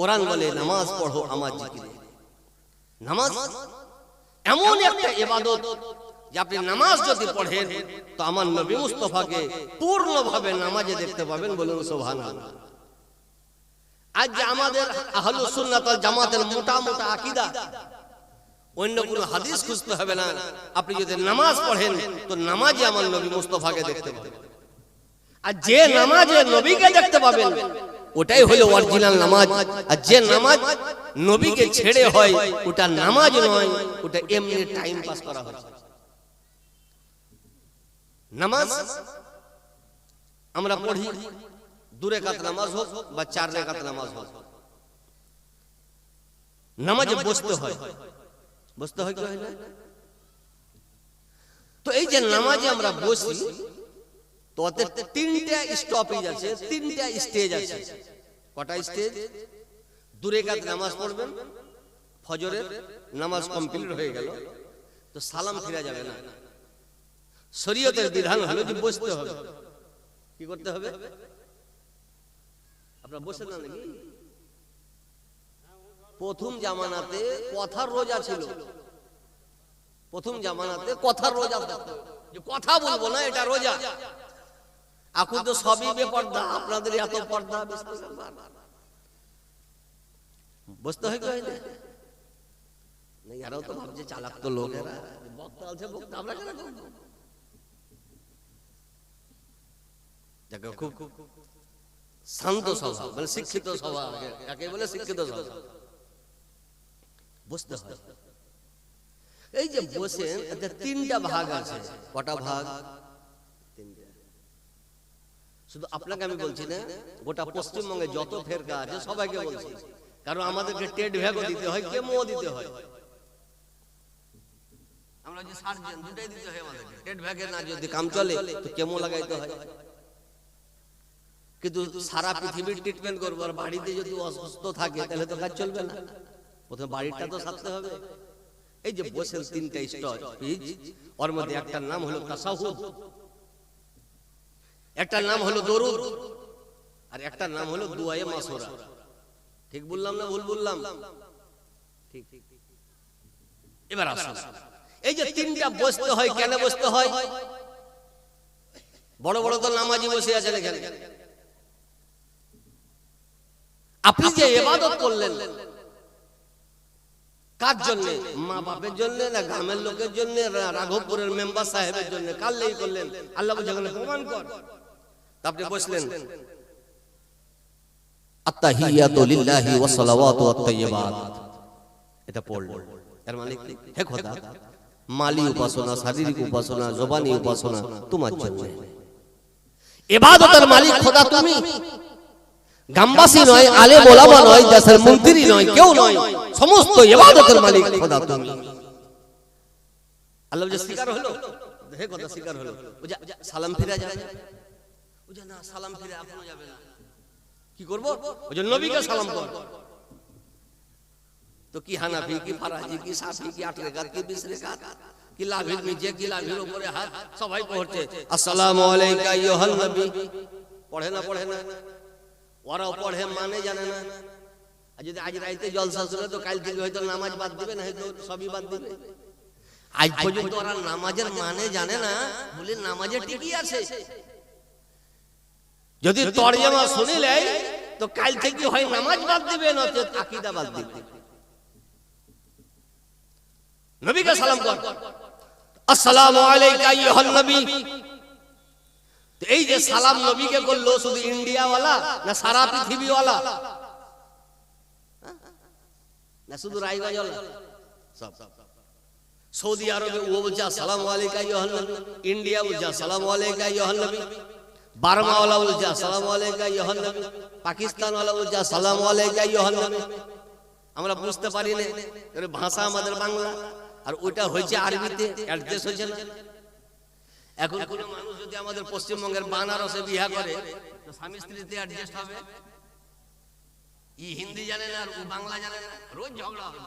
কোরআন বলে নামাজ পড়ো আমার জিকিরে নামাজ এমন একটা ইবাদত যে আপনি নামাজ যদি পড়েন তো আমার নবী মুস্তফাকে পূর্ণভাবে নামাজে দেখতে পাবেন বলুন সুবহানাল্লাহ। আজ যে আমাদের আহলুস সুন্নাত ওয়াল জামাতের মোটা মোটা আকীদা অন্য কোনো হাদিস খুঁজতে হবে না। আপনি যদি নামাজ পড়েন তো নামাজে আমার নবী মুস্তফাকে দেখতে পাবেন। আর যে নামাজে নবীকে দেখতে পাবেন ওটাই হলো অরিজিনাল নামাজ। আর যে নামাজ নবীকে ছেড়ে হয় ওটা নামাজ নয় ওটা এমনি টাইম পাস করা হয়। নামাজ? আমরা পড়ি দূরে কাত নামাজ হোক বা চার রেখাত নামাজ হোক। নামাজে বসতে হয়। বসতে হয় কি হয় না? তো এই যে নামাজে আমরা বসি তো তিনটা স্টপেজ আছে, তিনটা স্টেজ আছে। কটা স্টেজ দূরে কাজ নামাজ পড়বেন, ফজরের নামাজ কমপ্লিট হয়ে গেল, তো সালাম ফিরা যাবে না। শরীয়তের বিধান হলো যে বসতে হবে। কি করতে হবে? আপনারা বসে না নাকি? প্রথম জামানাতে কথার রোজা ছিল। প্রথম জামানাতে কথার রোজা যে কথা বলব না, এটা রোজা। এখন তো সবই বেপর্দা আপনাদের এত পর্দা বুঝতে হয় না এরাও তো ভাবছে চালাক তো লোকেরা বক্তা আছে বক্তা আমরা কেন করব? যাকে খুব শান্ত স্বভাব মানে শিক্ষিত স্বভাব বলে শিক্ষিত স্বভাব। বুঝতে হয়। এই যে বসেন তিনটা ভাগ আছে কটা ভাগ? শুধু আপনাকে আমি বলছি না গোটা পশ্চিমবঙ্গে যত ফেরকা আছে সবাইকে বলছি। কারণ আমাদেরকে টেট ভ্যাগও দিতে হয় কেমো দিতে হয়। আমরা যে সার্জন দুটাই দিতে হয় আমাদেরকে। টেট ভ্যাগে না যদি কাম চলে তো কেমো লাগাইতে হয়। কিন্তু সারা পৃথিবীর ট্রিটমেন্ট করব আর বাড়িতে যদি অসুস্থ থাকে তাহলে তো কাজ চলবে না। প্রথমে বাড়িটা তো সারতে হবে। এই যে বসেন তিনটা স্টেজ ওর মধ্যে একটা নাম হলো তাসাহুদ একটা নাম হলো দরুদ আর একটা নাম হলো দুয়ায়ে মাসুরা ঠিক বললাম না ভুল বললাম? ঠিক এবার আসুন এই যে তিনটা বসতে হয় কেন বসতে হয়? বড় বড় তো নামাজি বসে আছেন এখানে। আপনি যে এবাদত করলেন কার জন্য? মা বাপের জন্য না গ্রামের লোকের জন্য না রাঘবপুরের মেম্বার সাহেবের জন্য? কার লেগে করলেন? আল্লাহ প্রমাণ কর। আপনি বসলেন। আত্তাহিয়াতু লিল্লাহি ওয়া সালাওয়াতু ওয়াত তাইয়্যিবাত। এটা পড়লেন এর মানে কি? হে খোদা মালি উপাসনা শারীরিক উপাসনা জবানি উপাসনা তোমার জন্য। ইবাদতের মালিক খোদা তুমি। গামবাসী নয় আলে মোলামা নয় দেশের মন্ত্রী নয় কেউ নয়। সমস্ত ইবাদতের মালিক খোদা তুমি। আল্লাহ যে স্বীকার হলো? হে কথা স্বীকার হলো। সালাম ফিরে ও না সালাম ফিরে আপনি যাবে না। কি করব? ওই যে নবীকে সালাম কর। তো কি হানাফি কি ফারাজি কি সাফি কি আট রেখাত কি বিশ রেখাত কি লাভির নিচে কি লাভির উপরে হাত সবাই পড়ছে। আসসালামু আলাইকা আইয়ুহান নবী। পড়ে না পড়ে না। ওরাও পড়ে মানে জানে না। আর যদি আজ রাইতে জলসা শুনে তো কাল থেকে হয়তো নামাজ বাদ দিবে না হয়তো সবই বাদ দিবে। আজ পর্যন্ত ওরা নামাজের মানে জানে না। বলে নামাজে ঠিকই আছে। যদি তরজমা শুনিলে তো কাল থেকে হয় নামাজ বাদ দিবে না তো আকীদা বাদ দিবে। নবীকে সালাম কর আসসালামু আলাইকা আইয়ুহান নবী। এই যে সালাম নবীকে করল শুধু ইন্ডিয়া ওয়ালা না সারা পৃথিবী ওয়ালা না শুধু রায়গঞ্জ সব। সৌদি আরবে ও বলছে আসসালামু আলাইকা আইয়ুহান নবী। ইন্ডিয়া বলছে আসসালামু আলাইকা আইয়ুহান নবী। বার্মা ওয়ালা বলছে আসসালামু আলাইকা আইয়ুহান নবী। পাকিস্তান ওয়ালা বলছে আসসালামু আলাইকা আইয়ুহান নবী। আমরা বুঝতে পারি না ভাষা আমাদের বাংলা, আর ওইটা হয়েছে আরবিতে অ্যাডজাস্ট হয়েছে না। এখন কোন মানুষ যদি আমাদের পশ্চিমবঙ্গের বানারসে বিয়া করে, তো স্বামী স্ত্রীতে অ্যাডজাস্ট হবে? ই হিন্দি জানে না, আর ও বাংলা জানে না, রোজ ঝগড়া হবে।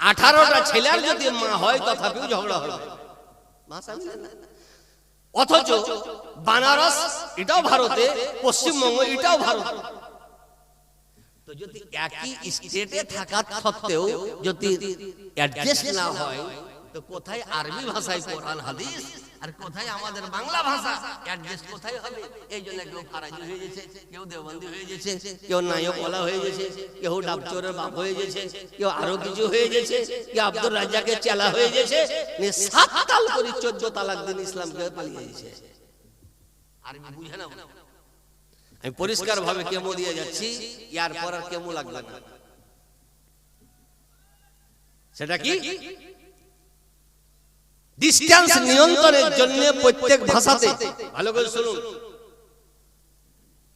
আঠারোটা ছেলের যদি মা হয়, তথাপিও ঝগড়া হবে। ভাষা মিলে না। অথচ বানারস এটাও ভারতে, পশ্চিমবঙ্গ এটাও ভারত। তো যদি একই স্টেটে থাকা সত্ত্বেও যদি অ্যাডজাস্ট না হয় তো কোথায় আরবি ভাষায় কোরআন, হাদিস? আর কোথায় আমাদের বাংলা ভাষা? অ্যাডজাস্ট কোথায় হবে? এই জন্য কেউ ফারাজি হয়ে গেছে, কেউ দেওবন্দি হয়ে গেছে, কেউ নায়কওয়ালা হয়ে গেছে, কেউ ডাবচোরের বাপ হয়ে গেছে, কেউ আরও কিছু হয়ে গেছে, কেউ আব্দুর রাজ্জাকের চেলা হয়ে গেছে। সাত তাল করে চোদ্দ তালাক দিন ইসলামকে পালিয়ে গেছে। আরবি বুঝে না আমি পরিষ্কার ভাবে কেমো দিয়ে যাচ্ছি, ইয়ার পর আর কেমো লাগবে না। সেটা কি? ডিস্টেন্স নিয়ন্ত্রণের জন্য প্রত্যেক ভাষাতে ভালো করে শুনুন।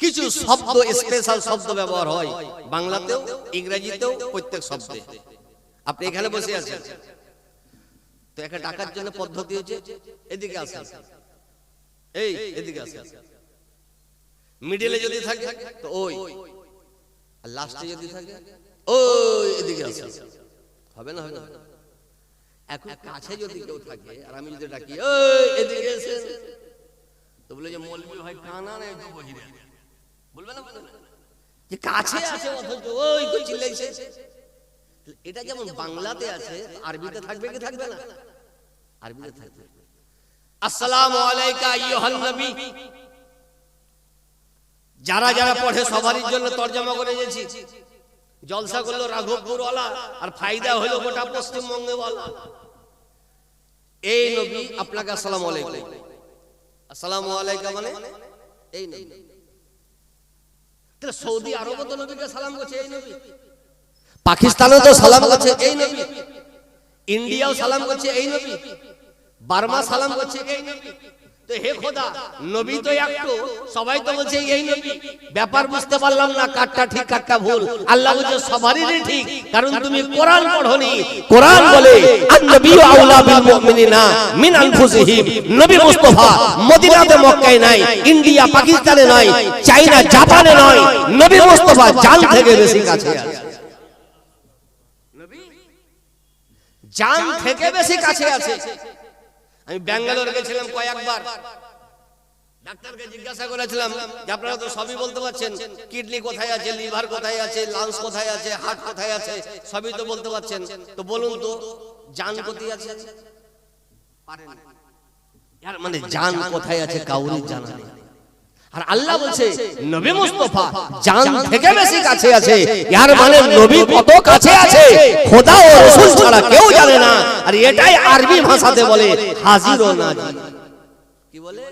কিছু শব্দ স্পেশাল শব্দ ব্যবহার হয়। বাংলাতেও ইংরেজিতেও প্রত্যেক শব্দে। আপনি এখানে বসে আছেন। তো একা ডাকার জন্য পদ্ধতি হচ্ছে এদিকে আসেন। এই এদিকে আসেন। মিডিলে যদি থাকে তো ওই। আর লাস্টে যদি থাকে ওই এদিকে আসেন। হবে না হবে না। এখন কাছে যদি কেউ থাকে আর আমি যদি ডাকি এদিকে তো বলে যে মৌলবি ভাই কানা একটু বহিরে। বলবে না যে কাছে আছে অথচ ওই কই চিল্লাইছে। এটা যেমন বাংলাতে আছে আরবিতে থাকবে কি থাকবে না? আরবিতে থাকবে। আসসালামু আলাইকা আইয়ুহান নবী। যারা যারা পড়ে সবারই জন্য তরজমা করে দিয়েছি। জলসা করল রাঘবপুর ওয়ালা আর ফায়দা হলো গোটা পশ্চিমবঙ্গে ওয়ালা এই নবী আপনাকে আসসালামু আলাইকুম। আসসালামু আলাইকুম মানে? এই নবী। তাহলে সৌদি আরবও তো নবীকে সালাম করছে এই নবী। পাকিস্তানও তো সালাম করছে এই নবী। ইন্ডিয়াও সালাম করছে এই নবী। বার্মা সালাম করছে এই নবী। তো হে খোদা নবী তো একটু। সবাই তো বলছে এই নবী ব্যাপার বুঝতে পারলাম না কাটটা ঠিক কাটটা ভুল। আল্লাহ বলছে সবারই ঠিক কারণ তুমি কোরআন পড়নি। কোরআন বলে আন-নবী আউলা বিল মুমিনিনা মিন আনফুসিহিম। নবী মুস্তাফা মদিনাতে মক্কায় নাই ইন্ডিয়া পাকিস্তানে নয় চাইনা জাপানে নয় নবী মুস্তাফা জান থেকে বেশি কাছে আছে। জান থেকে বেশি কাছে আছে। আমি ব্যাঙ্গালোর গেছিলাম কয়েকবার। ডাক্তারকে জিজ্ঞাসা করেছিলাম যে আপনারা তো সবই বলতে পারছেন, কিডনি কোথায় আছে, লিভার কোথায় আছে, লাংস কোথায় আছে, হার্ট কোথায় আছে, সবই তো বলতে পারছেন। তো বলুন তো জান কোথায় আছে? পারেন। মানে জান কোথায় আছে কাউরি জানা নেই। আর আল্লাহ বলছে নবী মুস্তাফা জান থেকে বেশি কাছে আছে। ইয়ার মানে নবী কত কাছে আছে? খোদা ও রাসূল ছাড়া কেউ জানে না। আর এটাই আরবি ভাষাতে বলে হাজির ও নাজির। কি বলে?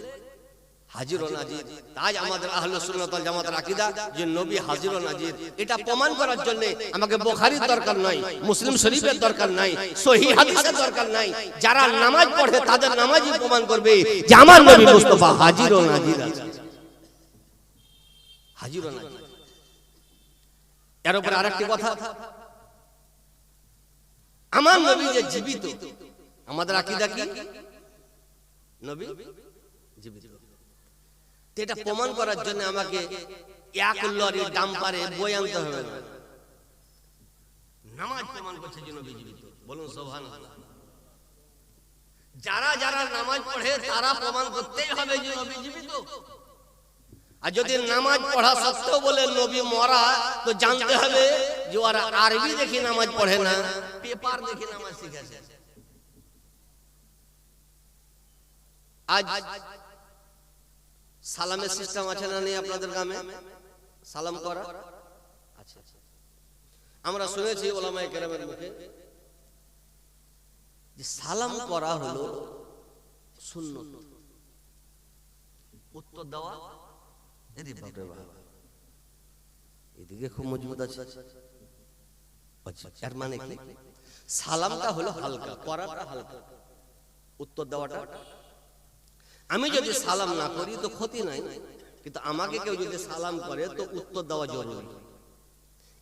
হাজির ও নাজির। তাই আমাদের আহলে সুন্নাত ওয়াল জামাতের আকীদা যে নবী হাজির ও নাজির এটা প্রমাণ করার জন্য আমাকে বুখারীর দরকার নাই মুসলিম শরীফের দরকার নাই সহিহ হাদিসের দরকার নাই। যারা নামাজ পড়ে তাদের নামাজই প্রমাণ করবে যে আমার নবী মুস্তাফা হাজির ও নাজির আছে। হাজির ও এর উপরে আরেকটি কথা আমার নবী যে জীবিত আমাদের আকীদা কি? নবী জীবিত। এটা প্রমাণ করার জন্য আমাকে এক লরি ডাম্পারে বই আনতে হবে। না নামাজ প্রমাণ করছে যে নবী জীবিত। বলুন সোহান যারা যারা নামাজ পড়ে তারা প্রমাণ করতেই হবে যে নবী জীবিত। আর যদি নামাজ পড়া সত্ত্বেও বলে নবী মরা তো জানতে হবে যে ওরা আরবি দেখি নামাজ পড়ে না পেপার দেখি নামাজ শিখেছে। আজ সালামের সিস্টেম আছে না নেই আপনাদের গ্রামে? সালাম করা? আচ্ছা আমরা শুনেছি ওলামাই কেরামের মুখে যে সালাম করা হলো সুন্নত। উত্তর দেওয়া বাপরে বাপ এদিকে খুব মজবুত আছে। আচ্ছা এর মানে কি? সালামটা হলো হালকা করাটা হালকা। উত্তর দেওয়াটা? আমি যদি সালাম না করি তো ক্ষতি নাই। কিন্তু আমাকে কেউ যদি সালাম করে তো উত্তর দেওয়া জরুরি।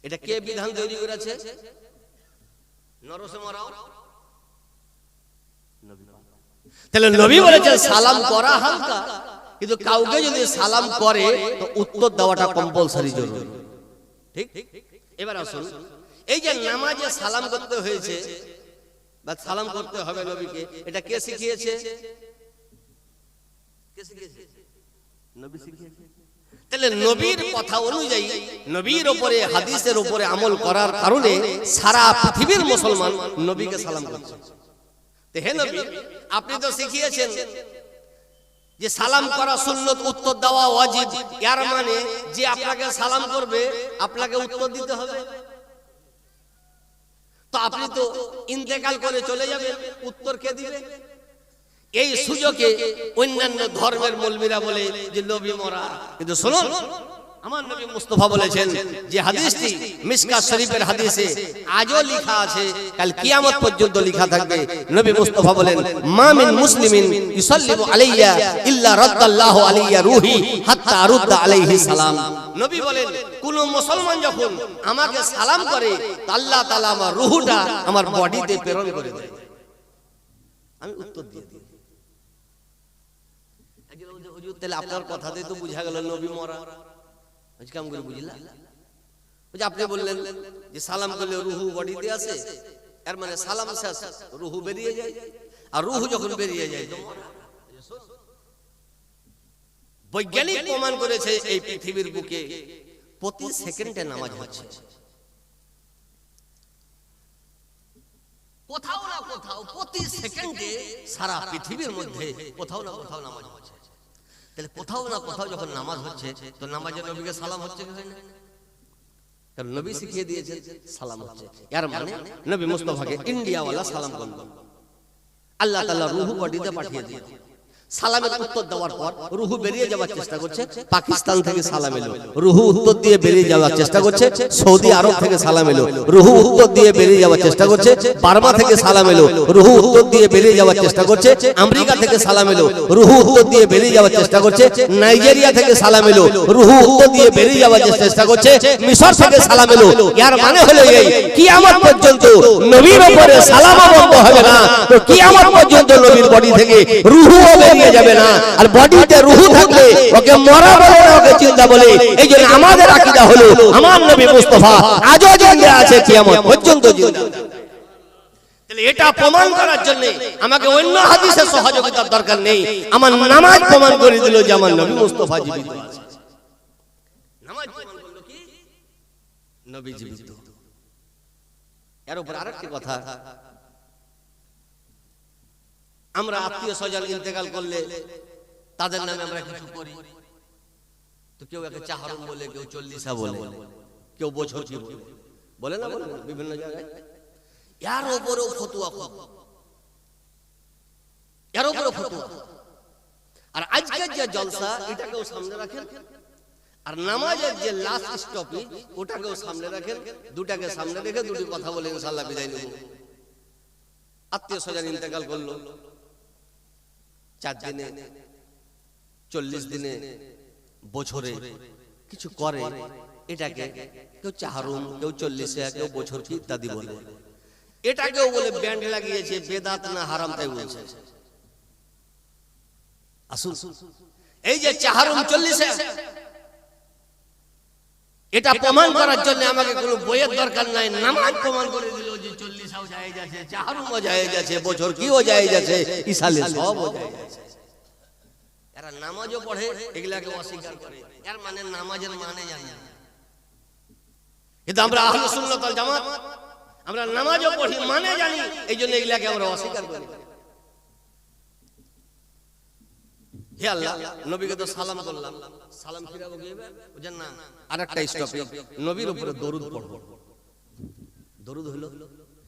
এটা কে বিধান তৈরি করেছে? নরসিংহরাও? তাহলে নবী বলেছেন সালাম করা হালকা। কিন্তু কাউকে যদি সালাম করে তো উত্তর দেওয়াটা কম্পালসারি জরুরি। ঠিক? এবার আসুন। এই যে নামাজে সালাম করতে হয়েছে বা সালাম করতে হবে নবীকে এটা কে শিখিয়েছে? কে শিখিয়েছে? নবী শিখিয়েছে। তাহলে নবীর কথা অনুযায়ী নবীর ওপরে হাদিসের ওপরে আমল করার কারণে সারা পৃথিবীর মুসলমান নবীকে সালাম করছে। তো হে নবী আপনি তো শিখিয়েছেন। যে সালাম করা সুন্নত উত্তর দেওয়া অজিব এর মানে যে আপনাকে সালাম করবে আপনাকে উত্তর দিতে হবে। তো আপনি তো ইন্তেকাল করে চলে যাবেন উত্তর কে দিবে? এই সুযোগে অন্যান্য ধর্মের মলবিরা বলে যে নবী মরা। কিন্তু শুনুন আমার নবী মুস্তফা বলেছেন যে হাদিসটি মিসকা শরীফের হাদিসে আজও লেখা আছে, কাল কিয়ামত পর্যন্ত লেখা থাকবে। নবী মুস্তফা বলেন, মা মিন মুসলিমিন ইউসাল্লিমু আলাইয়া ইল্লা রাদ্দাল্লাহু আলাইয়া রূহি হাত্তা আরুদ্দা আলাইহি সালাম। নবী বলেন, কোন মুসলমান যখন আমাকে সালাম করে আল্লাহ তাআলা আমার রূহটা আমার বডিতে প্রেরণ করে দেয়। আমি উত্তর দিয়ে দিই। তাহলে আপনার কথাতেই তো বুঝা গেল নবী মরা। আজকে আমি করে বুঝলা? বলছে, আপনি বললেন যে সালাম করলে রুহু বডিতে আসে এর মানে সালাম শেষ রুহু বেরিয়ে যায়। আর রুহু যখন বেরিয়ে যায় বৈজ্ঞানিক প্রমাণ করেছে এই পৃথিবীর বুকে প্রতি সেকেন্ডে নামাজ হচ্ছে। কোথাও না কোথাও প্রতি সেকেন্ডে সারা পৃথিবীর মধ্যে কোথাও না কোথাও নামাজ হচ্ছে। তাহলে কোথাও না কোথাও যখন নামাজ হচ্ছে, তো নামাজের নবীকে সালাম হচ্ছে কি কারণ নবী শিখিয়ে দিয়েছে সালাম হচ্ছে। এর মানে নবী মুস্তফাকে ইন্ডিয়াওয়ালা সালাম করল আল্লাহ তাআলা রুহু বডিতে পাঠিয়ে দিয়েছে সালামের উত্তর দেওয়ার পর রুহু বেরিয়ে যাওয়ার চেষ্টা করছে পাকিস্তান থেকে সালাম এলো। রুহু উত্তর দিয়ে বেরিয়ে যাওয়ার চেষ্টা করছে সৌদি আরব থেকে সালাম এলো। রুহু উত্তর দিয়ে বেরিয়ে যাওয়ার চেষ্টা করছে বার্মা থেকে সালাম এলো। রুহু উত্তর দিয়ে বেরিয়ে যাওয়ার চেষ্টা করছে আমেরিকা থেকে সালাম এলো। রুহু উত্তর দিয়ে বেরিয়ে যাওয়ার চেষ্টা করছে নাইজেরিয়া থেকে সালাম এলো। রুহু উত্তর দিয়ে বেরিয়ে যাওয়ার চেষ্টা করছে মিশর থেকে সালাম এলো। এর মানে হলো এই কিয়ামত পর্যন্ত নবীর উপরে সালামও বন্ধ হবে না তো কিয়ামত পর্যন্ত নবীর বডি থেকে রুহুও বেরিয়ে যাবে না। আর বডিতে রুহু থাকলে ওকে মরা বলে না, ওকে চিন্তা বলে। এই জন্য আমাদের আকীদা হলো আমার নবী মুস্তাফা, আজও জিন্দা আছে, কিয়ামত পর্যন্ত জিন্দা। এটা প্রমাণ করার জন্য আমাকে অন্য হাদিসের সহযোগিতার দরকার নেই। আমার নামাজ প্রমাণ করে দিল যে আমার নবী মুস্তাফা জীবিত আছে। নামাজ নবী জীবিত। এর উপর আরেকটি কথা আমরা আত্মীয় স্বজন ইন্তেকাল করলে তাদের নামে আমরা কিছু করি। তো কেউ একে চাহারুন বলে, কেউ চল্লিশা বলে, কেউ বছর বলে। না, বলে? বিভিন্ন জায়গায়। এর উপরেও ফতুয়া খুব। এর উপরেও ফতুয়া। আর আজকের যে জলসা, এটাকেও সামনে রাখেন। আর নামাজের যে লাস্ট স্টপেজ ওটাকেও সামনে রাখেন। দুটাকে সামনে রেখে দুটি কথা বলে ইনশাল্লাহ বিদায় নেব। আত্মীয় স্বজন ইন্তেকাল করল। চার দিনে, চল্লিশ দিনে, বছরে কিছু করে। এটাকে কেউ চাহারুম কেউ চল্লিশে, কেউ বছর কি ইত্যাদি বলে। এটাকেও বলে ব্যান্ড লাগিয়েছে, বেদাত না হারাম তাই বলছে। আসুন, এই যে চাহারুম চল্লিশে, এটা প্রমাণ করার জন্য আমাকে কোনো বইয়ের দরকার নাই, নামাজ প্রমাণ করে দিল চল্লিশাও যায় যাচ্ছে চাহারুমও যায় যাচ্ছে বছর কিও যায় যাচ্ছে ইসালে সবও যায় যাচ্ছে এরা নামাজও পড়ে এগুলাকে অস্বীকার করে। এর মানে নামাজের মানে জানে কিন্তু আমরা আহলে সুন্নাত ওয়াল জামাত আমরা নামাজও পড়ি মানে জানি এই জন্য এগুলাকে আমরা অস্বীকার করি। হে আল্লাহ নবীকে তো সালাম করলাম। সালাম ফিরাবো বুঝেন না? আরেকটা স্টপে নবীর উপরে দরুদ পড়ব। দরুদ হলো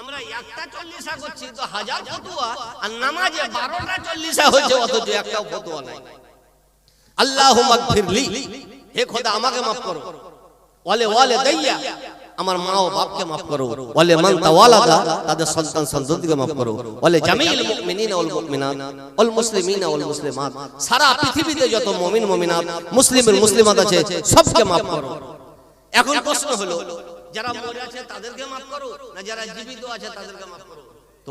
আমরা একটা চল্লিশা করছি তো হাজার ফতুয়া আর নামাজে বারোটা চল্লিশা হয়েছে অথচ একটাও ফতুয়া নাই। আল্লাহ মাগফিরলি হে খোদা আমাকে মাফ করো। ওয়ালে ওয়ালে দাইয়া। আমার মা ও বাপকে মাফ করো। ওয়ালে মান তাওয়ালাদা তাদের সন্তান সন্ততিকে মাফ করো। ওয়ালে জামিল মুমিনিনা ওয়াল মুমিনাত। ওয়াল মুসলিমিনা ওয়াল মুসলিমাত। সারা পৃথিবীতে যত মুমিন মুমিনাত মুসলিমের মুসলিমাত আছে সবকে মাফ করো। এখন প্রশ্ন হলো যারা মরে আছে তাদেরকে মাফ করো না যারা জীবিত আছে তাদেরকে মাফ করো। তো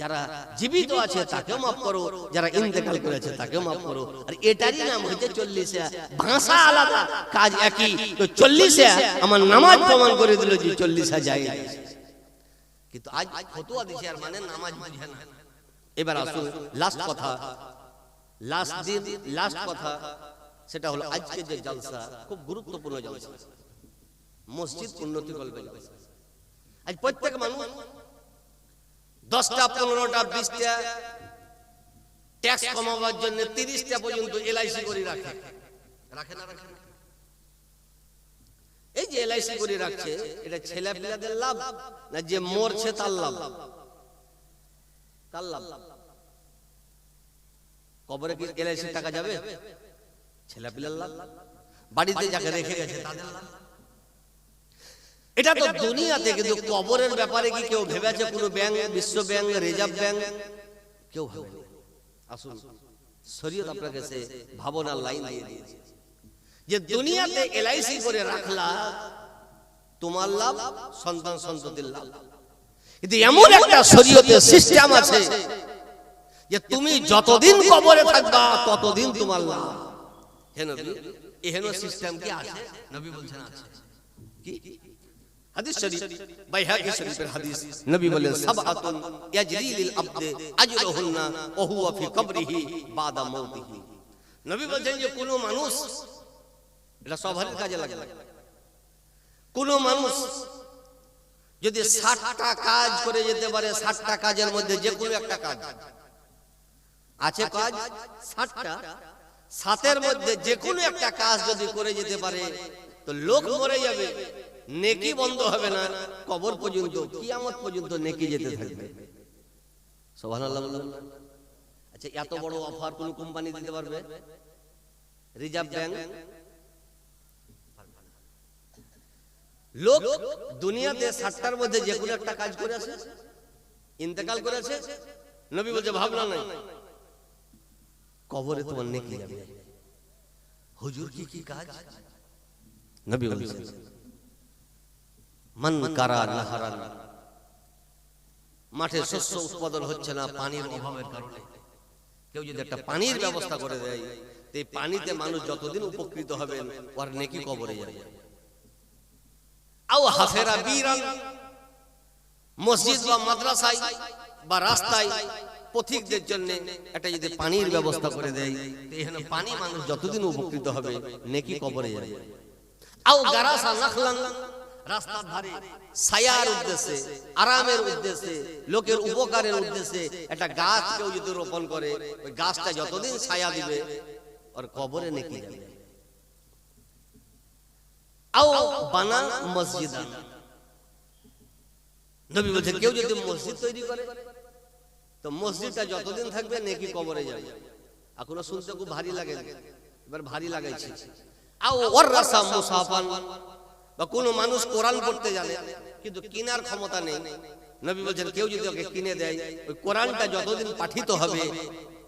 যারা জীবিত আছে তাকেও মাফ করো যারা ইন্তেকাল করেছে তাকেও মাফ করো। আর এটারই নাম হচ্ছে চল্লিশে ভাষা আলাদা কাজ একই। তো চল্লিশে আমার নামাজ প্রমাণ করে দিল যে চল্লিশে যায়। কিন্তু আজ ফতুয়া দিছে আর মানে নামাজ বুঝে না। এবার আসুন লাস্ট কথা। লাস্ট দিন লাস্ট কথা। সেটা হলো আজকে যে জলসা খুব গুরুত্বপূর্ণ জলসা। মসজিদ উন্নতি করবে আজ প্রত্যেক মানুষ দশটা পনেরোটা বিশটা ট্যাক্স কমাবার জন্য তিরিশটা পর্যন্ত এলআইসি করে রাখে। রাখে। না রাখে এই যে এলআইসি করে রাখছে এটা ছেলে পিলাদের লাভ না যে মরছে তার লাভ? কার লাভ। কবরে কি এলআইসি টাকা যাবে? ছেলে লাভ বাড়িতে যাকে রেখে গেছে তাদের লাভ এটা তো দুনিয়াতে কিন্তু কবরের ব্যাপারে কি কেউ ভেবেছে কোনো ব্যাংক বিশ্ব ব্যাংক রিজার্ভ ব্যাংক? কেউ আসুন শরীয়ত ভাবনার লাইন দিয়ে দিয়েছে। যে দুনিয়াতে এলআইসি করে রাখলা তোমার লাভ সন্তান সন্ততির লাভ। কিন্তু এমন একটা শরীয়তে সিস্টেম আছে যে তুমি যতদিন কবরে থাকবা ততদিন তোমার লাভ। হে নবী এহেন সিস্টেম কি আছে? নবী বলছেন আছে। কি? হাদিস শরীফ বাইহাকি শরীফের হাদিস। নবী বলেন সাবআতুন ইয়াজরি লিল আবদে আজরুহুন্না ওয়া হুয়া ফি কবরিহি বাদা মাউতিহি নবী বলেন যে কোন মানুষ এটা সবার কাজে লাগে। কোন মানুষ যদি ষাটটা কাজ করে যেতে পারে ষাটটা কাজের মধ্যে যে কোনো একটা কাজ। আছে কাজ? ষাটটা? সাতের মধ্যে যে কোনো একটা কাজ যদি করে যেতে পারে তো লোক মরে যাবে। নেকি বন্ধ হবে না কবর পর্যন্ত কিয়ামত পর্যন্ত নেকি যেতে থাকবে। সুবহানাল্লাহ বললেন আচ্ছা এত বড় অফার কোন কোম্পানি দিতে পারবে? Reserve bank? লোক দুনিয়াতে ষাটটার মধ্যে যে কোনো একটা কাজ করেছে ইন্তেকাল করেছে। নবী বলছে ভাবনা নাই। কবরে তোমার নেকি যাবে হুজুর কি কি কাজ নবী বলছে মান কারা নাহারান মাঠে শস্য উৎপাদন হচ্ছে না পানির অভাবের কারণে কেউ যদি একটা পানির ব্যবস্থা করে দেয় তো এই পানিতে মানুষ যতদিন উপকৃত হবেন ওর নেকি কবরে যাবে আও হাফেরা বীরান মসজিদ বা মাদ্রাসায় বা রাস্তায় পথিকদের জন্য একটা যদি পানির ব্যবস্থা করে দেয় এখানে পানি মানুষ যতদিন উপকৃত হবে নেকি কবরে যাবে। আও গারাসা নাখলান রাস্তার ধারে ছায়ার উদ্দেশ্যে আরামের উদ্দেশ্যে লোকের উপকারের উদ্দেশ্যে একটা গাছ কেউ যদি রোপণ করে ওই গাছটা যতদিন ছায়া দিবে ওর কবরে নেকি যাবে। আও বানা মসজিদান নবী বলছে কেউ যদি মসজিদ তৈরি করে তো মসজিদটা যতদিন থাকবে নেকি কবরে যাবে। এখনও শুনতে খুব ভারী লাগে এবার ভারী লাগাইছে। বা কোনো মানুষ কোরআন পড়তে জানে, কিন্তু কিনার ক্ষমতা নেই। নবী বলছেন, কেউ যদি ওকে কিনে দেয়, ওই কোরআনটা যতদিন পাঠিত হবে,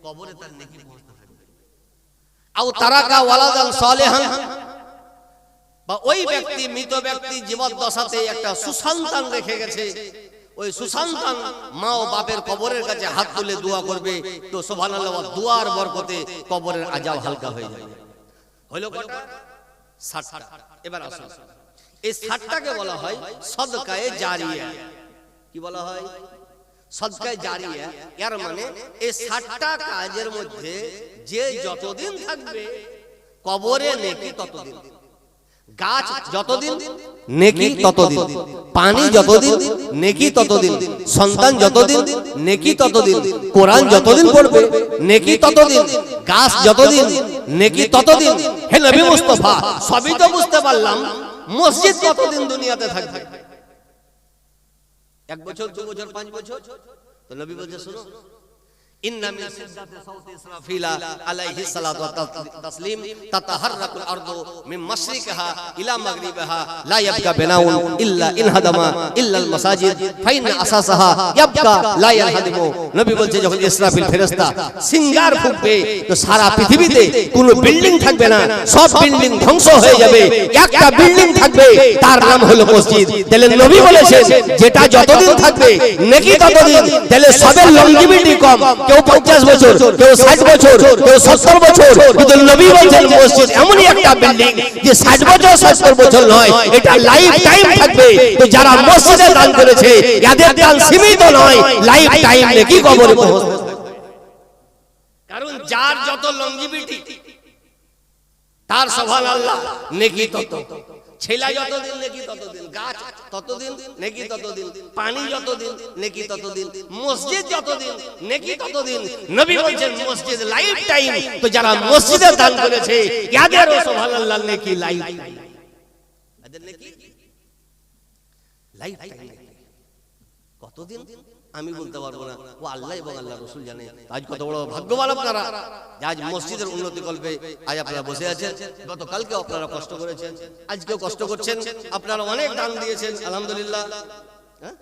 কবরে তার নেকি পৌঁছতে আও তারাকা ওয়ালাদান সালেহান। বা ওই ব্যক্তি, মৃত ব্যক্তি জীবদ্দশাতে একটা সুসন্তান রেখে গেছে। ওই সুসন্তান মা ও বাপের কবরের কাছে হাত তুলে দোয়া করবে তো সুবহানাল্লাহ দুয়ার বরকতে কবরের আজাব হালকা হয়ে যাবে। হলো এবার আসুন এই ষাটটাকে বলা হয় সদকায়ে জারিয়া। কি বলা হয়? সদকায়ে জারিয়া। এর মানে এই ষাটটা কাজের মধ্যে যে যতদিন থাকবে, কবরে নেকি ততদিন। গাছ যতদিন নেকি ততদিন পানি যতদিন নেকি ততদিন সন্তান যতদিন নেকি ততদিন কোরআন যতদিন পড়বে নেকি ততদিন গাছ যতদিন নেকি ততদিন। হে নবী মুস্তাফা সবই তো বুঝতে পারলাম মসজিদ কতদিন দুনিয়াতে থাকবে। এক বছর দু বছর পাঁচ বছর? তো নবী বলছে শুনো إن من شدة صوت إسرافيل عليه الصلاة والتسليم تتحرك الأرض من مشرقها إلى مغربها لا يبقى بناء إلا إن هدم إلا المساجد فإن أساسها يبقى ইয়াবকা লা ইয়ালহাদিমু নবী বলছে যখন ইসরাফিল ফেরেশতা সিঙ্গার ফুঁকবে তো সারা পৃথিবীতে কোনো বিল্ডিং থাকবে না সব বিল্ডিং ধ্বংস হয়ে যাবে একটা বিল্ডিং থাকবে তার নাম হলো মসজিদ তাহলে নবী বলেছেন যেটা যতদিন থাকবে নেকি ততদিন তাহলে সবের লংজিভিটি কম কেউ পঞ্চাশ বছর, কেউ ষাট বছর, কেউ সত্তর বছর, কিন্তু নবী বলছেন মসজিদ এমনই একটা বিল্ডিং যে ষাট বছর, সত্তর বছর নয়, এটা লাইফ টাইম থাকবে। তো যারা মসজিদে দান করেছে এদের দান সীমিত নয় লাইফ টাইম নেকি কবরে কারণ যার যত লংজিভিটি তার সভান আল্লাহ, নেকি তত ছেলা যতদিন নেকি ততদিন, গাছ ততদিন নেকি ততদিন, পানি যতদিন নেকি ততদিন, মসজিদ যতদিন নেকি ততদিন, নবী বলছেন মসজিদ লাইফ টাইম তো যারা মসজিদে দান করেছে ইয়াদেরও সভান আল্লাহ নেকি লাইফ টাইম এদের নেকি? লাইফ টাইম কতদিন? আমি বলতে পারব না। ও আল্লাহ এবং আল্লাহ রসুল জানে। আজ কত বড় ভাগ্যবান আপনারা। আজ মসজিদের উন্নতি কল্পে আজ আপনারা বসে আছেন। গতকালকে আপনারা কষ্ট করেছেন। আজকেও কষ্ট করছেন। আপনারা অনেক দান দিয়েছেন। আলহামদুলিল্লাহ। হ্যাঁ?